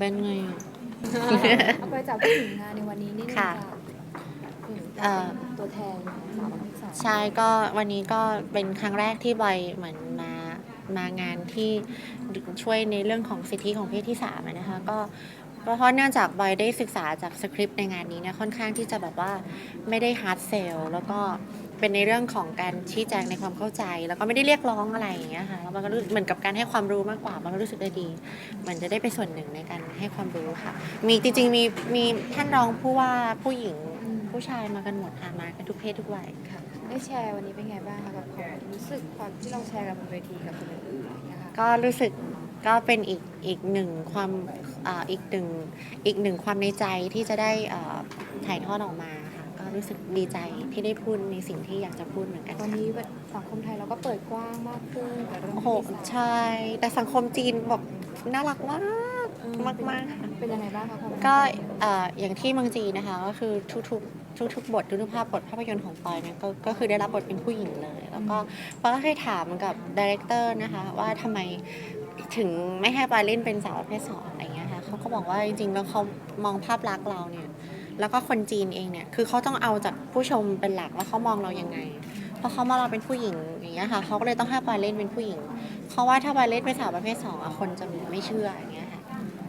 เป็นไงอะ เอาไปจากผู้หญิงงานในวันนี้นี่นึงค่ะผู้หญิงเอ่อ เป็นตัวแทนสาวประเภทสองใช่ก็วันนี้ก็เป็นครั้งแรกที่บอยเหมือนมามางานที่ช่วยในเรื่องของสิทธิของเพศที่สามอะนะคะก็ก็เพราะเนื่องจากบอยได้ศึกษาจากสคริปต์ในงานนี้เนี่ยค่อนข้างที่จะแบบว่าไม่ได้ฮาร์ดเซลแล้วก็ เป็นในเรื่องของการชี้แจงในความเข้าใจ แล้วก็ไม่ได้เรียกร้องอะไรอย่างเงี้ยค่ะแล้วมันก็รู้เหมือนกับการให้ความรู้มากกว่า มันก็รู้สึกได้ดีเหมือนจะได้เป็นส่วนหนึ่งในการให้ความรู้ค่ะ มีจริงๆมีมีท่านรองผู้ว่าผู้หญิงผู้ชายมากันหมดค่ะมากันทุกเพศทุกวัยค่ะ ได้แชร์วันนี้เป็นไงบ้างคะกับความรู้สึกความที่เราแชร์กันบนเวทีกับคนอื่นๆอย่างเงี้ยค่ะก็รู้สึกก็เป็นอีกอีกหนึ่งความอ่าอีกหนึ่งอีกหนึ่งความในใจที่จะได้อ่าถ่ายทอดออกมาค่ะ ก็รู้สึกดีใจที่ได้พูดในสิ่งที่อยากจะพูดเหมือนกันตอนค่ะ นี้สังคมไทยเราก็เปิดกว้างมากขึ้นกับเรื่องโอ้โหเพศที่สามใช่แต่สังคมจีนแบบน่ารักมาก เออมากมากๆค่ะ เป็นยังไงบ้างคะความก็เอ่ออย่างที่เมืองจีนนะคะ ก็คือทุกๆทุกๆบททุกๆภาพบทภาพยนตร์ของปอยเนี่ยก็ก็คือได้รับบทเป็นผู้หญิงเลย แล้วก็ปอยก็เคยถามกับดีเรคเตอร์นะคะ ว่าทำไมถึงไม่ให้ปอยเล่นเป็นสาวประเภทสองอะไรอย่างเงี้ยค่ะเขาก็บอกว่าจริงๆแล้วเขามองภาพลักษณ์เราเนี่ย แล้วก็คนจีนเองเนี่ยคือเขาต้องเอาจากผู้ชมเป็นหลักว่าเขามองเรายังไงเพราะเขามองเราเป็นผู้หญิงอย่างเงี้ยค่ะเขาก็เลยต้องให้ปอยเล่นเป็นผู้หญิงเพราะว่าถ้าปอยเล่นเป็นสาวประเภทสองอะคนจะไม่เชื่ออย่างเงี้ยค่ะ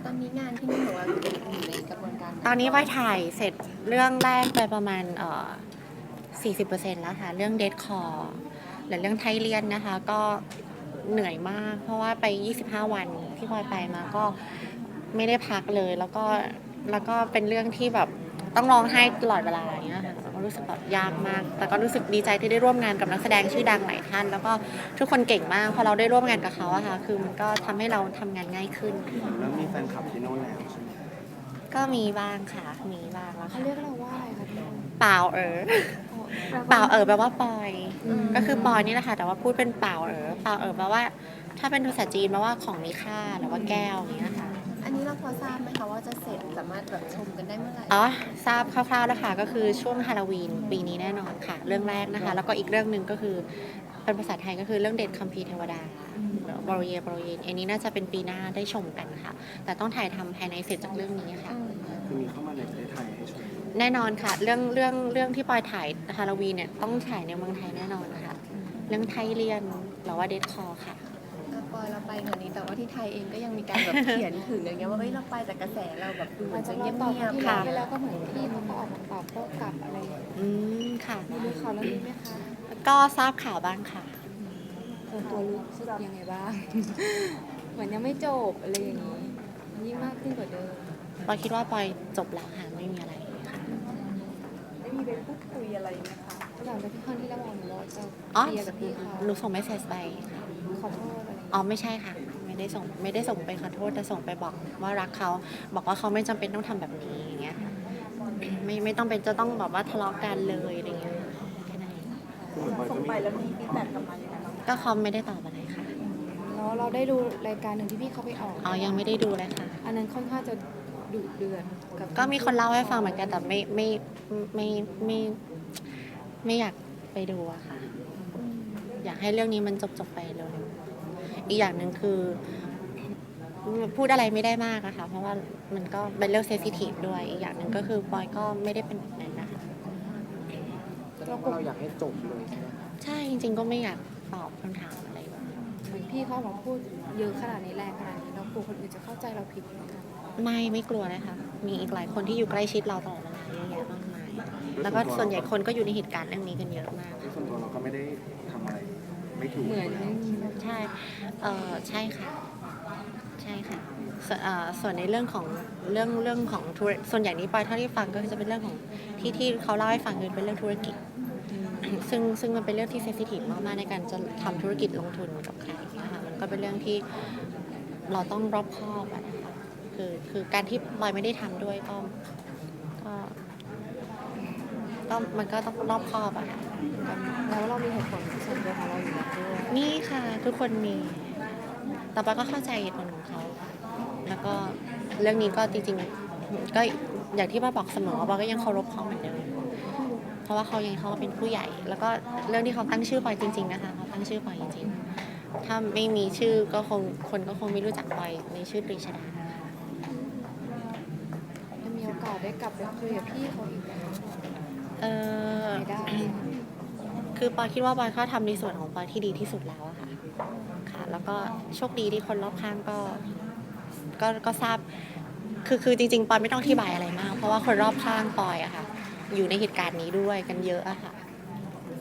ตอนนี้งานที่นี่ของเราอยู่ในกระบวนการตอนนี้ไปถ่ายเสร็จเรื่องแรกไปประมาณเอ่อ40%แล้วค่ะเรื่องเดทคอร์หรือเรื่องไทเลียนนะคะ ก็เหนื่อยมาก เพราะว่าไป 25 วันที่พลอยไปมาก็ไม่ได้พักเลย แล้วก็แล้วก็เป็นเรื่องที่แบบ ต้องร้องไห้ตลอดเวลาอย่างเงี้ยค่ะแล้วก็รู้สึกแบบยากมาก แต่ก็รู้สึกดีใจที่ได้ร่วมงานกับนักแสดงชื่อดังหลายท่าน แล้วก็ทุกคนเก่งมากพอเราได้ร่วมงานกับเขาอะค่ะคือมันก็ทำให้เราทำงานง่ายขึ้นเริ่มมีแฟนคลับที่โน่นแล้วใช่ไหมก็มีบ้างค่ะ มีบ้างแล้วเขาค่ะเรียกเราว่าอะไรคะพี่นุ่นเปล่าเออเปล่าเออแปลว่าปอยมก็คือปอยนี่แหละค่ะ แต่ว่าพูดเป็นเปล่าเออเปล่าเออแปลว่า ถ้าเป็นภาษาจีนแปลว่าของมีค่าหรือว่าแก้วอย่างเงี้ยค่ะ อันนี้เราพอทราบไหมคะว่าจะเสร็จสามารถแบบชมกันได้เมื่อไหร่อ๋อทราบคร่าวๆแล้วค่ะก็คือช่วงฮาโลวีนปีนี้แน่นอนค่ะ เรื่องแรกนะคะ แล้วก็อีกเรื่องหนึ่งก็คือเป็นภาษาไทยก็คือเรื่องเด็ดคัมภีร์เทวดาบรเยบรเยนอันนี้น่าจะเป็นปีหน้าได้ชมกันค่ะ แต่ต้องถ่ายทำภายในเสร็จจากเรื่องนี้ค่ะ คือมีเข้ามาในประเทศไทยให้ชมแน่นอนค่ะเรื่องเรื่องเรื่องที่ปอยถ่ายฮาโลวีนเนี่ยต้องถ่ายในเมืองไทยแน่นอนค่ะ เรื่องไทยเลียนหรือว่าเดทคอค่ะ อะปอยเราไปงานนี้แต่ว่าที่ไทยเองก็ยังมีการแบบเขียนถึงอย่างเงี้ยว่าเฮ้ยเราไปแต่กระแสเราแบบดูเหมือาอจนจะจะเงีเงียยบบๆๆที่ค่ะเราไปแล้วก็เหมือนพี่เขาก็ออกมาตอบโต้กลับอะไรอย่างเงี้ยอืมค่ะ มีรู้ข่าวเรื่องนี้ไหมคะก็ทราบข่าวบ้างค่ะ ส่วนตัวรู้สึกยังไงบ้าง เหมือนยังไม่จบอะไรอย่างนี้มันยิ่งมากขึ้นกว่าเดิมปอยคิดว่าปอยจบแล้วค่ะไม่มีอะไรค่ะได้มีไปพูดคุยอะไรไหมคะหลังจากที่ครั้งที่แล้วบอกหนูว่าจะอ๋อเคลียร์กับพี่เขาหนูส่งเมสเซจไปค่ะขอโทษอะไร อย่างอ๋เงี้ยอไม่ใช่ค่ะ ไม่ได้ส่งไม่ได้ส่งไปขอโทษแต่ส่งไปบอกว่ารักเขา บอกว่าเขาไม่จำเป็นต้องทำแบบนี้อย่างเงี้ยค่ะไม่ไม่ต้องเป็นจะต้องแบบว่าทะเลาะกันเลยอะไรเงี้ยแค่นั้นเองคือเหมือนบอยก็มีก็เขาไม่ได้ตอบอะไรค่ะแล้วเราได้ดูรายการหนึ่งที่พี่เขาไปออก อ๋อยังไม่ได้ดูเลยค่ะ อันนั้นค่อนข้างจะดุเดือดกับก็มีคนเล่าให้ฟังเหมือนกันแต่ไม่ไม่ไม่ไม่ไม่อยากไปดูอะค่ะอืมอยากให้เรื่องนี้มันจบจบๆไปเร็วๆ อีกอย่างหนึ่งคือ พูดอะไรไม่ได้มากอะค่ะ เพราะว่ามันก็เป็นเรื่องเซนซิทีฟด้วย อีกอย่างหนึ่งก็คือปอยก็ไม่ได้เป็นแบบนั้นนะคะแสดงว่าเราอยากให้จบเลยใช่ไหมใช่จริง ๆ ก็ไม่อยากตอบคำถามอะไรแบบนั้นเหมือนพี่เขาบอกพูดเยอะขนาดนี้แรงขนาดนี้เรากลัวคนอื่นจะเข้าใจเราผิดไหมคะไม่ไม่กลัวนะคะมีอีกหลายคนที่อยู่ใกล้ชิดเราตลอดเวลาเยอะแยะมากมาย แล้วก็ส่วนใหญ่คนก็อยู่ในเหตุการณ์เรื่องนี้กันเยอะมาก ส่วนตัวเราก็ไม่ได้ทำอะไร ไม่ถูกเหมือนใช่เออใช่ค่ะ ใช่ค่ะส่วนเอ่อส่วนในเรื่องของเรื่องเรื่องของธุรส่วนใหญ่นี้ปอยเท่าที่ฟังก็จะเป็นเรื่องของที่ที่เขาเล่าให้ฟังคือเป็นเรื่องธุรกิจสซึ่งซึ่งมันเป็นเรื่องที่เซนซิทีฟมากๆในการจะทำธุรกิจลงทุนกับใครนะคะมันก็เป็นเรื่องที่เราต้องรอบคอบอะนะคะคือคือการที่บอยไม่ได้ทำด้วยก็ก็ ก็มันก็ต้องรอบคอบอะค่ะก็แล้วเรามีเหตุผลส่วนตัวของเราอยู่แล้วด้วยนี่ค่ะทุกคนมีแต่ปาก็เข้าใจเหตุผลของเขา แล้วก็เรื่องนี้ก็จริงๆก็อย่างที่ป้าบอกเสมอว่าปาก็ยังเคารพเขาเหมือนเดิมเพราะว่าเขายังเขาเป็นผู้ใหญ่ แล้วก็เรื่องที่เขาตั้งชื่อปอยจริง ๆนะคะเขาตั้งชื่อปอยจริง ๆ ถ้าไม่มีชื่อก็คงคนก็คงไม่รู้จักปอยในชื่อตรีชดานะคะจะมีโอกาสได้กลับไปคุยกับพี่เขาอีกไหมคะ เออไม่ได้ คือปอยคิดว่าปอยก็ทำในส่วนของปอยที่ดีที่สุดแล้วอะค่ะ ค่ะ แล้วก็โชคดีที่คนรอบข้างก็ ก็ก็ทราบ คือคือจริงๆปอยไม่ต้องอธิบายอะไรมาก เพราะว่าคนรอบข้างปอยอะค่ะ อยู่ในเหตุการณ์นี้ด้วยกันเยอะอะค่ะ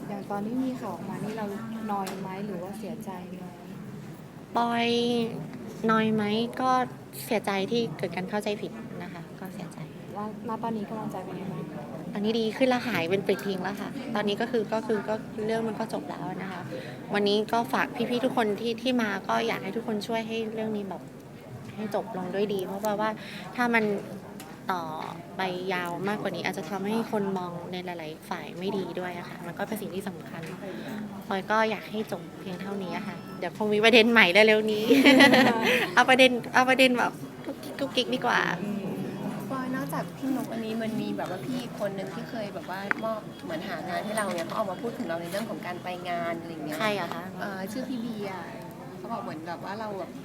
อย่างตอนที่มีข่าวออกมานี่เรานอยไหมหรือว่าเสียใจไหมปอยน้อยไหมก็เสียใจที่เกิดการเข้าใจผิดนะคะ ก็เสียใจ ว่าณตอนนี้กำลังใจเป็นยังไงบ้าง ตอนนี้ดีขึ้นแล้วหายเป็นปลิดทิ้งแล้วค่ะ ตอนนี้ก็คือก็คือก็เรื่องมันก็จบแล้วนะคะ วันนี้ก็ฝากพี่ๆทุกคนที่ที่มาก็อยากให้ทุกคนช่วยให้เรื่องนี้แบบให้จบลงด้วยดี เพราะว่าว่าถ้ามันต่อไปยาวมากกว่านี้ อาจจะทำให้คนมองในหลายๆฝ่ายไม่ดีด้วยะค่ะ มันก็เป็นสิ่งที่สำคัญพลอยก็อยากให้จบเพียงเท่านี้ะค่ะ เดี๋ยวคงมีประเด็นใหม่เร็วๆนี้ เอาประเด็นเอาประเด็นแบบกุ๊กกิ๊กดีกว่า ปอยนอกจากพี่นกอันนี้มันมีแบบว่าพี่อีกคนหนึ่งที่เคยแบบว่ามอบเหมือนหางานให้เราเนี่ยเขาออกมาพูดถึงเราในเรื่องของการไปงานอะไรอย่างเงี้ยใครอะคะ เอ่อชื่อพี่เบียร์เขาบอกเหมือนแบบว่าเราแบบ